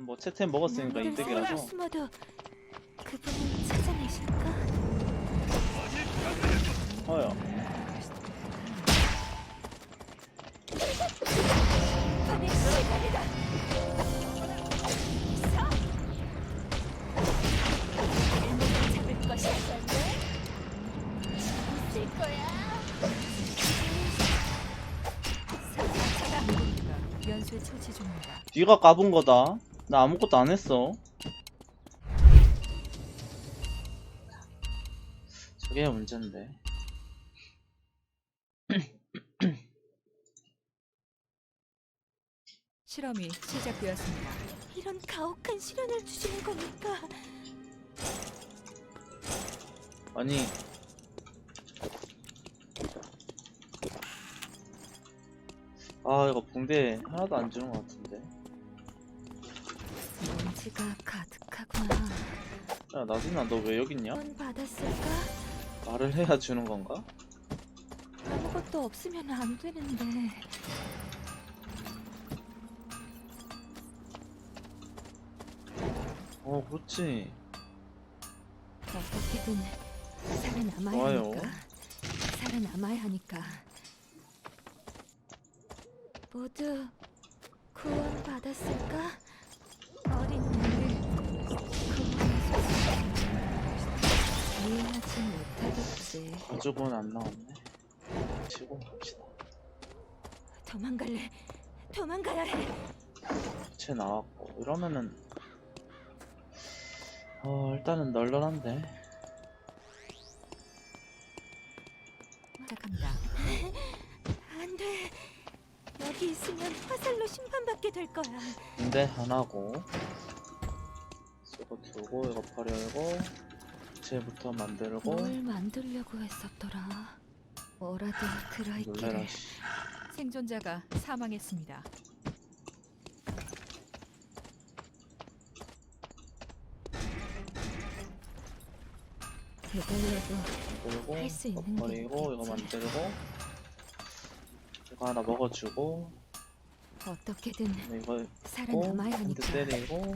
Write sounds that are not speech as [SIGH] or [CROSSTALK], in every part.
뭐 채템 먹었으니까 이득이라서 숨어도 그분을 찾아내실까? 어여 밤의 시간이다. 서. 일목을 잡을 것이 아닌데. 있을 거야. 누군가 연쇄 처치 중입니다. 네가 까본 거다 나 아무것도 안 했어 저게 문제인데 [CLEARS THROAT] 실험이 시작되었습니다. 이런 가혹한 시련을 주시는 겁니까? 아니 아 이거 붕대 하나도 안 주는 것 같은데 먼지가 가득하구나. 야 나준아 너 왜 여기 있냐? 돈 받았을까? 말을 해야 주는 건가? 아무것도 없으면 안 되는데. 어 그렇지 어떻게든 살아남아야 좋아요. 하니까. 살아남아야 하니까. 모두 구원 받았을까? 못하겠지. 가족은 안 나왔네 치고 갑시다 도망갈래. 도망가야 해. 채 나왔고 이러면은 어 일단은 널널한데 시작합니다. [LAUGHS] 안 돼. 여기 있으면 화살로 심판받게 될 거야. 근데 하나고 이거 두고 이거 버리고 채부터 만들고 뭘 만들려고 했었더라. 뭐라도 놀래라 들어있기를. 씨 생존자가 사망했습니다. 되돌려도 만들고 할수 이거 있는 게 버리고 이거 있겠지. 만들고 이거 하나 먹어주고 어떻게든 이거 살아남아야 하니까. 때리고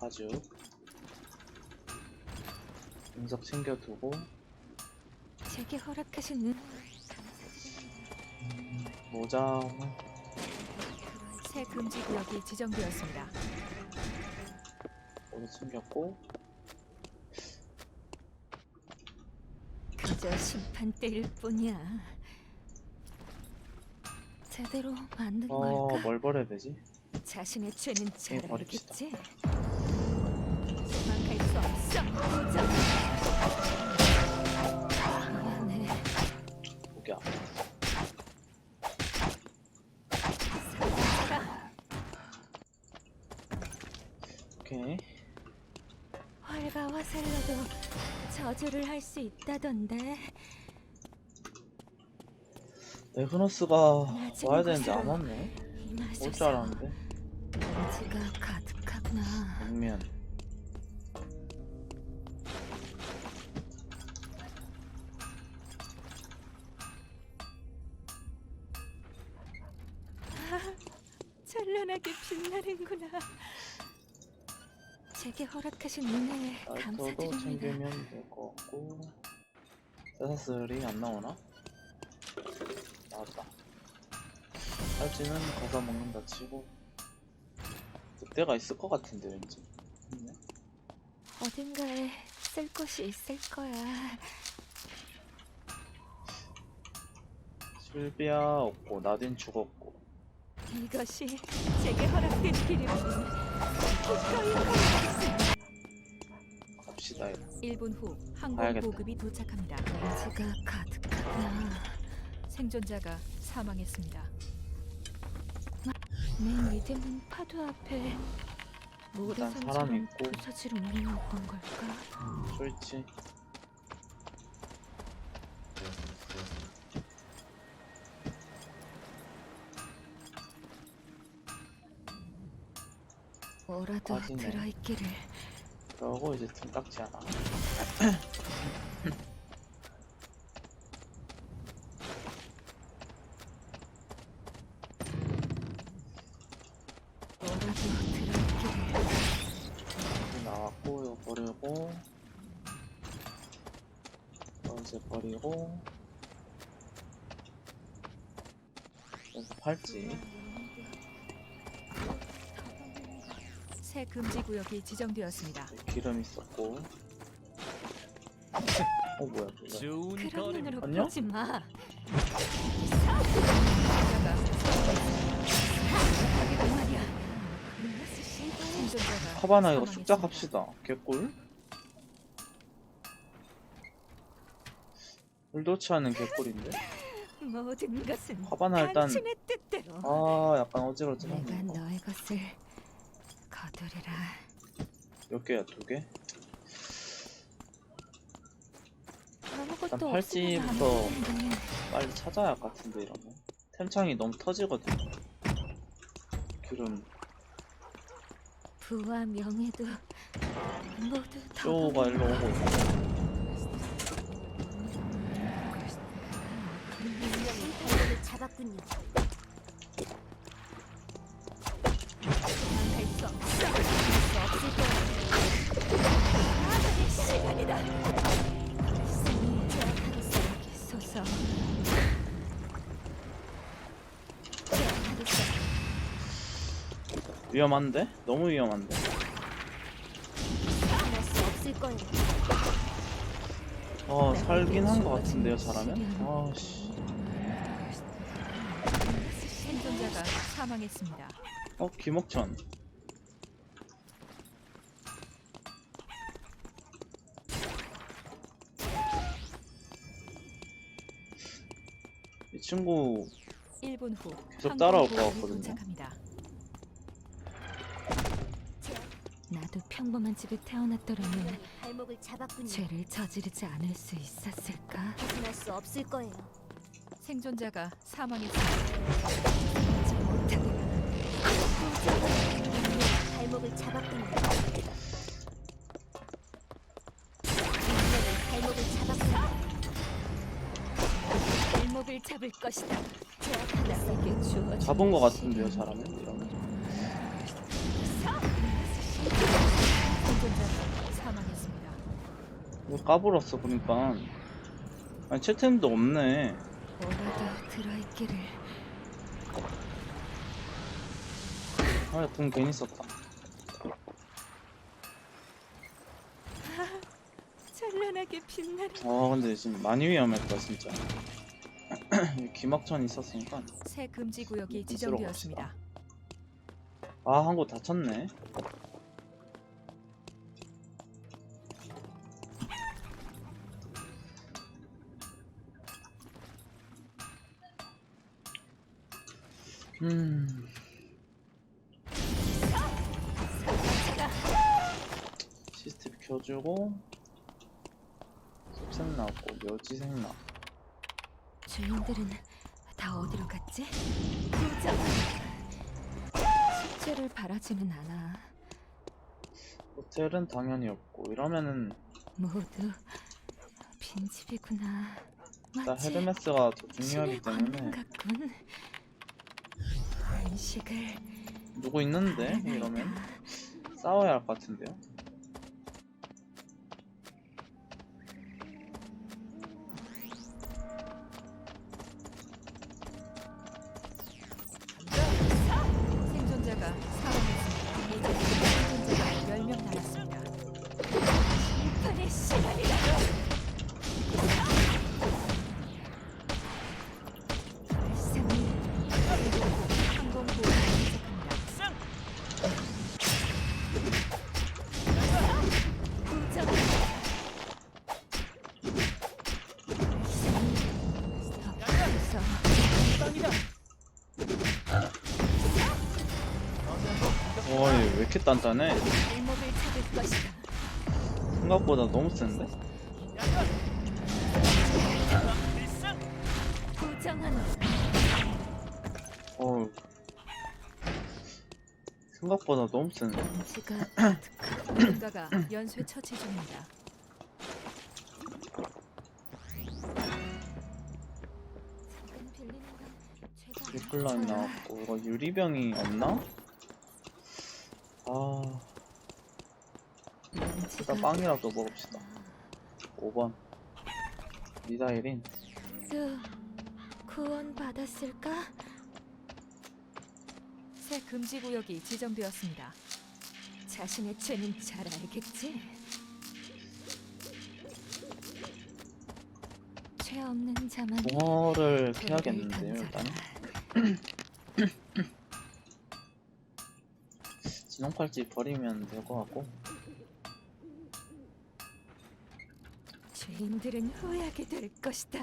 가죽 분석 챙겨두고 제게 허락하신 은 모자 새 금지 구역이 지정되었습니다. 모두 챙겼고 그저 심판대일 뿐이야. 제대로 만든 걸까? 어뭘 버려야 되지? 자신의 죄는 잘 네, 버립시다. 알겠지? 살아라. 오케이 활과 화살로도 저주를 할 수 있다던데. 에그너스가 낮은 와야 되는데 안 왔네 올 줄. 알았는데 먼지가 가득하구나. 냉면 찬란하게 빛나는구나. 제게 허락하신 은혜에 알토도 감사드립니다. 챙기면 될 것 같고 세사슬이 안 나오나? 나왔다 할지는 가서 먹는다 치고 그때가 있을 것 같은데 왠지 있네. 어딘가에 쓸 곳이 있을 거야. 실비아 없고 나딘 죽었고 이것이 제게 허락된 길이라면 기꺼이. 갑시다 이거 1분 후 항공 가야겠다. 보급이 도착합니다. 먼지가 가득하구나. 생존자가 사망했습니다. 내 믿음은 파도 앞에 일단 있고. 부서질 운명이었던 걸까? 쫄지 뭐라도 아, 들어있기를. 그러고 이제 등 닦지 않아. 뭐라도 들어있기를. 여기 나왔고 이거 버리고. 이거 이제 버리고. 여기 팔찌. 새 금지 구역이 지정되었습니다. 기름 있었고 어 뭐야 뭐야 좋은 그런 거리 눈으로 안녕? 보지 마. 생존자가 하기도 말이야. 무슨 씨. 생존자가 카바나 이거 사망했습니다. 숙작합시다 개꿀 않은 개꿀인데 모든 것은 화바나 일단 당신의 뜻대로. 아 약간 어지러지네 내가 너의 것을 거두리라. 몇 개야 두 개? 아무것도 일단 없으면 팔찌부터 되는데. 빨리 찾아야 할 것 같은데 이러면 템창이 너무 터지거든 기름 부와 명예도 모두 쇼가 일로 오고 발목 위험한데? 너무 위험한데? 할수 없을 거예요. 어 살긴 한 것 같은데요 잘하면? 아씨 생존자가 사망했습니다. 어 김옥천 이 친구 1분 후 계속 따라올 것 같거든요. 도착합니다. 나도 평범한 집에 태어났더라면 발목을 잡았군요. 죄를 저지르지 않을 수 있었을까? 벗어날 수 없을 거예요. 생존자가 사망했습니다. 발목을 잡았군요. 발목을 잡았군요. 발목을 잡을 것이다. 나에게 주어진 잡은 것 같은데요 잘하면? 이러 생존자가 사망했습니다. 이거 까불었어 보니까. 아니 채템도 없네. 뭐라도 들어있기를. 아궁 괜히 썼다. [LAUGHS] 찬란하게 빛나는 아 근데 지금 많이 위험했다 진짜. [CLEARS THROAT] 김학천 있었으니까. 새 금지 구역이 지정되었습니다. 아 한 곳 다쳤네 음 시스템 켜주고 섭생 나왔고 묘지생 나 주인들은 다 어디로 갔지? 부자. 숙제를 바라지는 않아. 호텔은 당연히 없고 이러면은 모두 빈집이구나. 일단 마치 헤르메스가 더 중요하기 때문에 같군. 안식을 누구 있는데. 이러면 싸워야 할 것 같은데요 이 이렇게 단단해 발목을 잡을 것이다. 생각보다 너무 센데 어우 생각보다 너무 센데 지가 누군가가 연쇄 처치 중입니다. 잠깐 빌리는 건 죄가 리플라인. 나왔고 이거 유리병이 없나? 아 일단 빵이라도 먹읍시다 5번 리다 1인 또 구원 받았을까? 새 금지 구역이 지정되었습니다. 자신의 죄는 잘 알겠지? 죄 없는 자만 붕어를 돌을 캐야겠는데요 일단 던져라. 진홍 팔찌 버리면 될 것 같고 죄인들은 후회하게 될 것이다.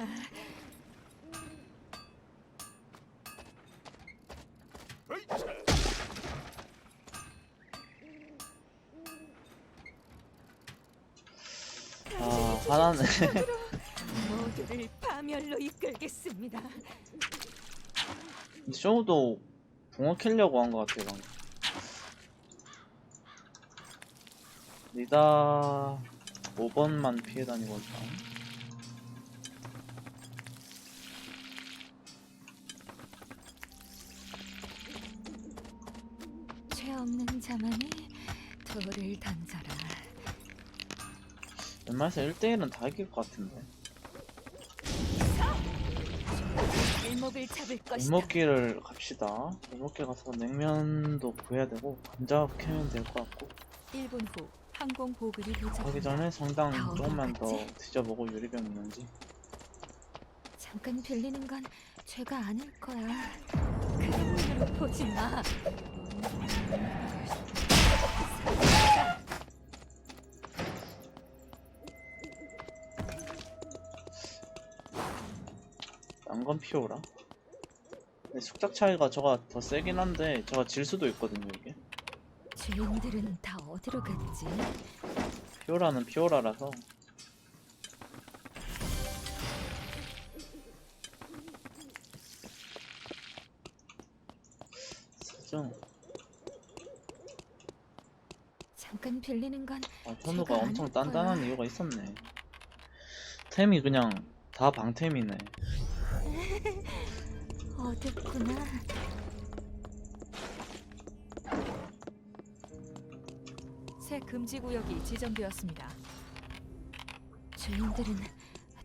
아 화나네 [LAUGHS] 모두를 파멸로 이끌겠습니다. 쇼우도 붕어 캐려고 한 것 같아요 방금 리다. 5번만 피해 다니고 있다 죄 없는 자만이 돌을 던져라. 웬만해서 1대1은 다 이길 것 같은데. 일목을 잡을 것이다. 골목길을 갑시다. 골목길 가서 냉면도 구해야 되고 감자 캐면 될 것 같고. 1분 후 항공 보급이 가기 도착합니다. 전에 성당 다 조금만 더 어디 갔지? 뒤져보고 유리병 있는지 잠깐 빌리는 건 죄가 아닐 거야. 그런 눈으로 보지 마. 딴 건 피오라 근데 숙작 차이가 저가 더 세긴 한데 저가 질 수도 있거든요 이게 죄인들은 다 어디로 갔지? 피오라는 피오라라서 사정 잠깐 빌리는 건 아, 현우가 제가 엄청 아닐 단단한. 이유가 있었네 템이 그냥 다 방템이네 [LAUGHS] 어둡구나. 새 금지 구역이 지정되었습니다. 죄인들은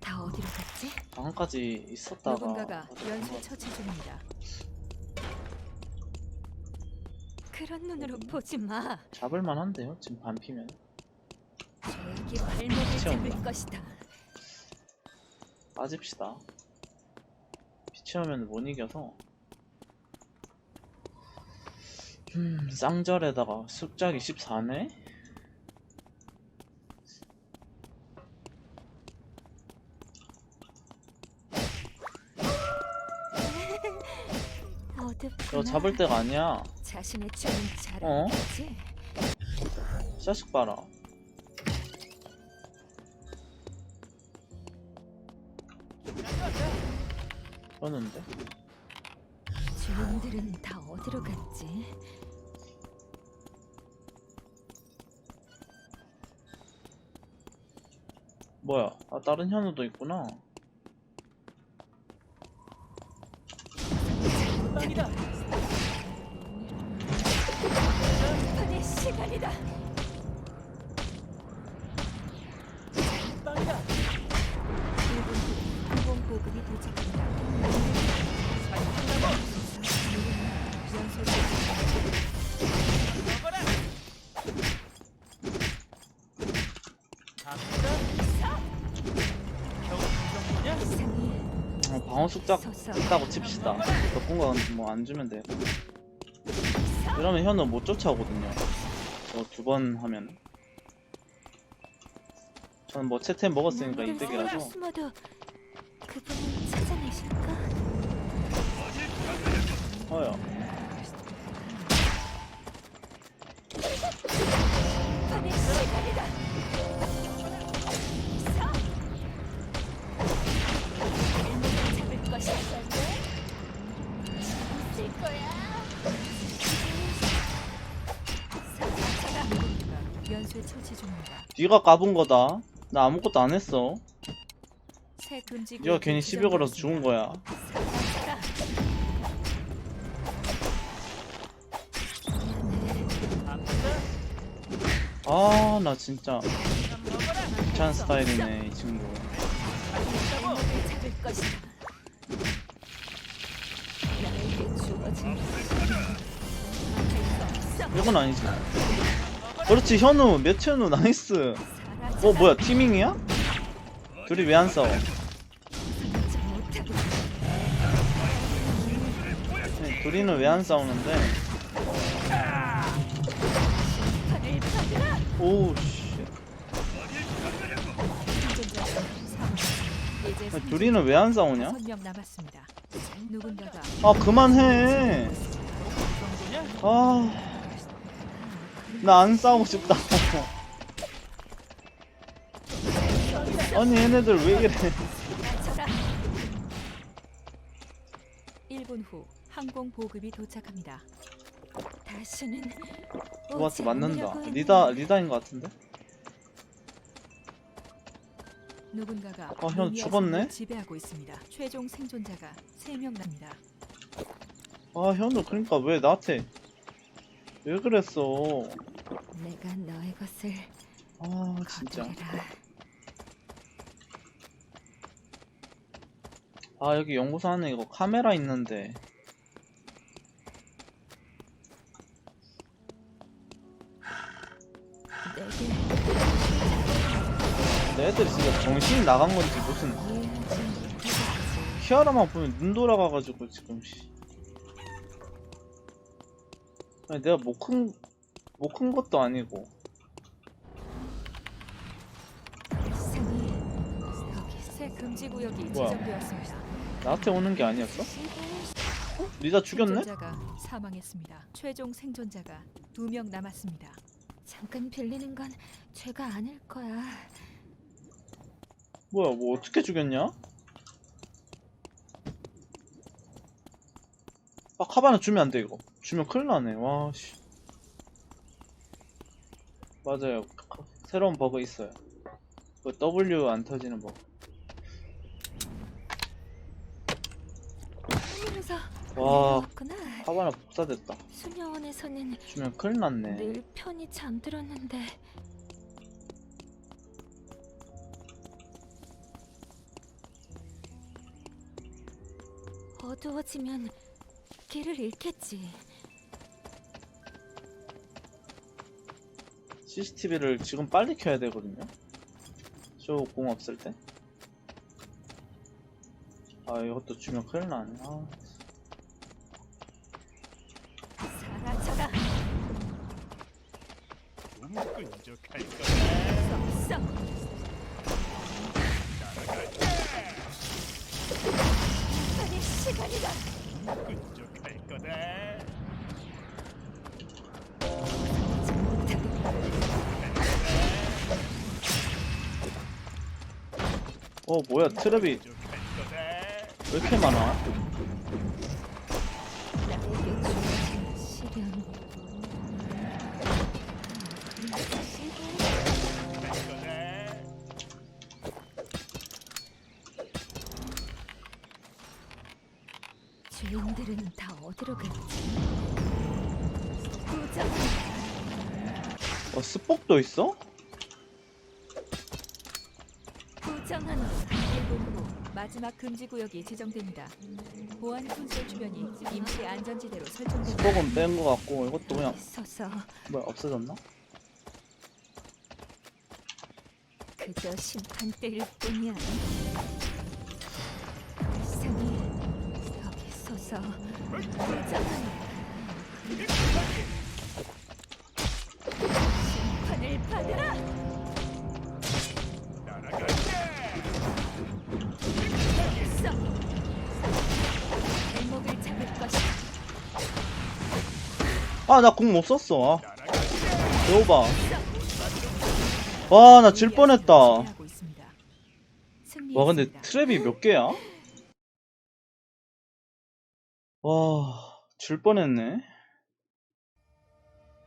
다 어디로 갔지? 방금까지 있었다가 누군가가 어디 연쇄 처치 중입니다. 그런 눈으로 보지 마. 잡을만 한데요 지금 반피면 죄에게 발목을 채운다. 잡을 것이다. 빠집시다 피치하면 못 이겨서 음 쌍절에다가 숫자기 14네? 어둡구나. 이거 잡을 때가 아니야 자신의 죄는 잘 어? 알겠지? 자식 봐라 그러는데 죄인들은 다 어디로 갔지? 뭐야 아 다른 현우도 있구나 판 의 시간이다. 방어 숙작 서서 있다고 칩시다. 몇분간 뭐안 주면 돼 이러면 현우 못 쫓아오거든요. 저 두 번 하면. 저는 뭐 채템 먹었으니까 이득이라서. 숨어도 그분을 찾아내실까? 허요 처치 중입니다. 네가 까본 거다 나 아무것도 안 했어 새 네가 괜히 시비 걸어서 죽은 거야. 아, 나 진짜 귀찮은 스타일이네, 이 친구. 발목을 잡을 것이다. 나에게 주어진 이건 아니지. 그렇지, 현우, 몇 현우, 나이스. 어, 뭐야, 티밍이야? 둘이 왜 안 싸워? 네, 둘이는 왜 안 싸우는데? 판을 받으라. 오우, 씨. 생존자 사망. 이제 야, 둘이는 왜 안 싸우냐? 6명 남았습니다. 누군가가 아, 그만해. 아, 나 안 싸우고 싶다. 아니, 얘네들 왜 이래. 찾아. 1분 후 항공 보급이 도착합니다. 다시는 좋았어, 오지 맞는다. 않으려고 리다, 했는데. 리다인 것 같은데? 누군가가 아, 형 죽었네? 지배하고 있습니다. 최종 생존자가 3명 납니다. 아, 현우, 그러니까 왜 나한테. 왜 그랬어. 내가 너의 것을 아, 진짜. 거두리라. 아, 여기 연구소 안에 이거 카메라 있는데. 내게 내 애들이 진짜 정신이 나간 건지 무슨. 이해하지 못하겠지. 키아라만 보면 눈 돌아가가지고 지금 씨. 아니 내가 못큰 못큰 것도 아니고 상이 여기 새 금지 구역이 뭐야? 지정되었습니다. 나한테 오는 게 아니었어? 리다 죽였네? 생존자가 사망했습니다. 최종 생존자가 2명 남았습니다. 잠깐 빌리는 건 죄가 아닐 거야. 뭐야 뭐 어떻게 죽였냐? 아 카바나 주면 안 돼 이거 주면 큰일 나네 와씨 맞아요. 카- 새로운 버그 있어요. 그 W 안 터지는 버그. 와. 카바나. 복사됐다. 수녀원에서는 주면 큰일 났네. 늘 편히 잠들었는데. 어두워지면 길을 잃겠지. CCTV를 지금 빨리 켜야 되거든요. 저공 없을 때. 아 이것도 주면 큰일 나네. 아. 끈적할. 아니 시간이다. 끈적할 거다. 어 뭐야 트랩이. 왜 이렇게 많아? 주인들은 다 어디로 갔지? 어 스폭도 있어? 마지막 금지 구역이 지정됩니다. 보안 콘솔 주변이 임시 안전지대로 설정됩니다. 스폭은 뺀 거 같고 이것도 그냥 서서 뭐야 없어졌나? 그저 심판대일 뿐이야. 상이 여기 서서 도전 아나공못 썼어. 아. 배워봐. 와 나 질 뻔했다. 와 근데. 트랩이 몇 개야? 와 질 뻔했네.